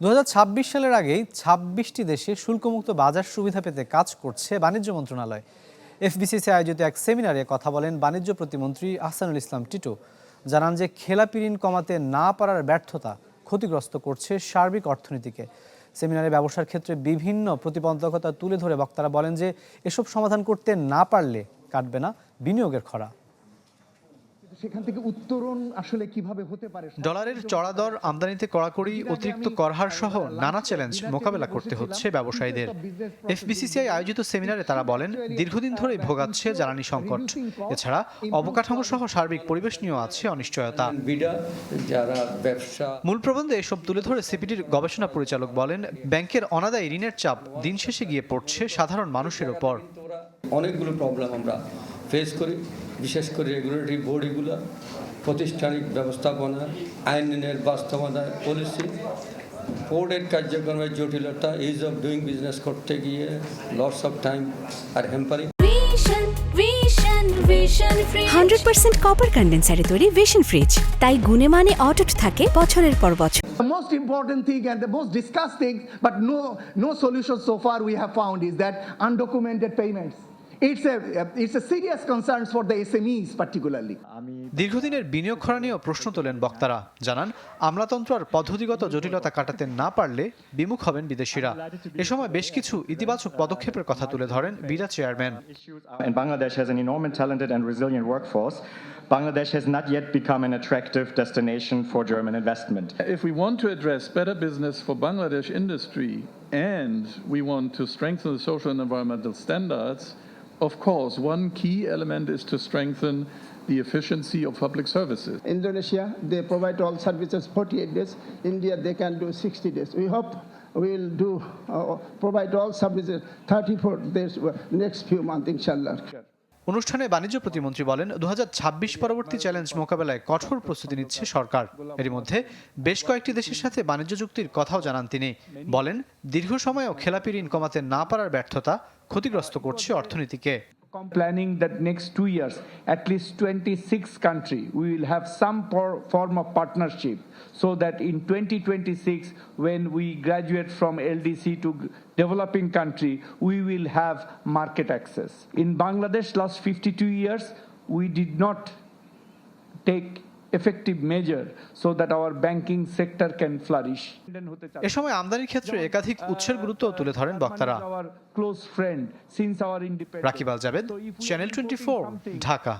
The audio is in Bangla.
দু হাজার ছাব্বিশ সালের আগেই ছাব্বিশটি দেশে শুল্কমুক্ত বাজার সুবিধা পেতে কাজ করছে বাণিজ্য মন্ত্রণালয়। এফবিসিসি আয়োজিত এক সেমিনারে কথা বলেন বাণিজ্য প্রতিমন্ত্রী আহসানুল ইসলাম টিটু। জানান যে খেলাপি ঋণ কমাতে না পারার ব্যর্থতা ক্ষতিগ্রস্ত করছে সার্বিক অর্থনীতিকে। সেমিনারে ব্যবসার ক্ষেত্রে বিভিন্ন প্রতিবন্ধকতা তুলে ধরে বক্তারা বলেন যে এসব সমাধান করতে না পারলে কাটবে না বিনিয়োগের খরা। সেখান থেকে উত্তরণ আসলে কীভাবে হতে পারে ডলারের চড়া দর আমদানিতে কড়াকড়ি অতিরিক্ত করহার সহ নানা চ্যালেঞ্জ মোকাবেলা করতে হচ্ছে ব্যবসায়ীদের। এফবিসিসিআই আয়োজিত সেমিনারে তারা বলেন দীর্ঘদিন ধরেই ভোগাচ্ছে জ্বালানি সংকট। এছাড়া অবকাঠামো সহ সার্বিক পরিবেশ নিয়েও আছে অনিশ্চয়তা। যারা ব্যবসা মূল প্রবন্ধে এসব তুলে ধরে সিপিডির গবেষণা পরিচালক বলেন ব্যাংকের অনাদায়ী ঋণের চাপ দিন শেষে গিয়ে পড়ছে সাধারণ মানুষের ওপর অনেকগুলো প্রবলেম আমরা ফেস করি বিশেষ করে রেগুলেটরি বডিগুলো প্রতিষ্ঠানিক ব্যবস্থাপনা আইনের বাস্তবতায় পলিসি বোর্ডের কার্যক্রমের জটিলতা ইজ অফ ডুইং বিজনেস করতে গিয়ে loss of time R hampering vision vision vision free hundred percent copper কন্ডেন্সারে তৈরি ভিশন ফ্রিজ তাই গুণে মানে অটুট থাকে বছরের পর বছর। The most important thing and the most discussed thing, but no, no solution so far we have found is that undocumented payments. It's a, it's a serious concern for the SMEs particularly. দীর্ঘদিনের বিনিয়োগ খরা নিয়েও প্রশ্ন তোলেন বক্তারা জানান আমলাতন্ত্র আর পদ্ধতিগত জটিলতা কাটাতে না পারলে বিমুখ হবেন বিদেশিরা এ সময় বেশ কিছু ইতিবাচক পদক্ষেপের কথা তুলে ধরেন বিরা chairman And Bangladesh has an enormous talented and resilient workforce. Bangladesh has not yet become an attractive destination for German investment. If we want to address better business for Bangladesh industry and we want to strengthen the social and environmental standards, of course, one key element is to strengthen the efficiency of public services. Indonesia, they provide all services 48 days. India, they can do 60 days. We hope we'll do uh, provide all services 34 days uh, next few months, inshallah. অনুষ্ঠানে বাণিজ্য প্রতিমন্ত্রী বলেন দু হাজার ছাব্বিশ পরবর্তী চ্যালেঞ্জ মোকাবেলায় কঠোর প্রস্তুতি নিচ্ছে সরকার। এর মধ্যে বেশ কয়েকটি দেশের সাথে বাণিজ্য চুক্তির কথাও জানান তিনি। বলেন, দীর্ঘ সময়েও খেলাপি ঋণ কমাতে না পারার ব্যর্থতা ক্ষতিগ্রস্ত করছে অর্থনীতিকে। Planning that next two years, at least 26 country, we will have some por- form of partnership so that in 2026, when we graduate from LDC to developing country, we will have market access. In Bangladesh, last 52 years, we did not take effective measure so that our banking sector can flourish. এ সময় আমদানির ক্ষেত্রে একাধিক উৎসের গুরুত্ব তুলে ধরেন বক্তারা. Rakib Al Jabed channel twenty Dhaka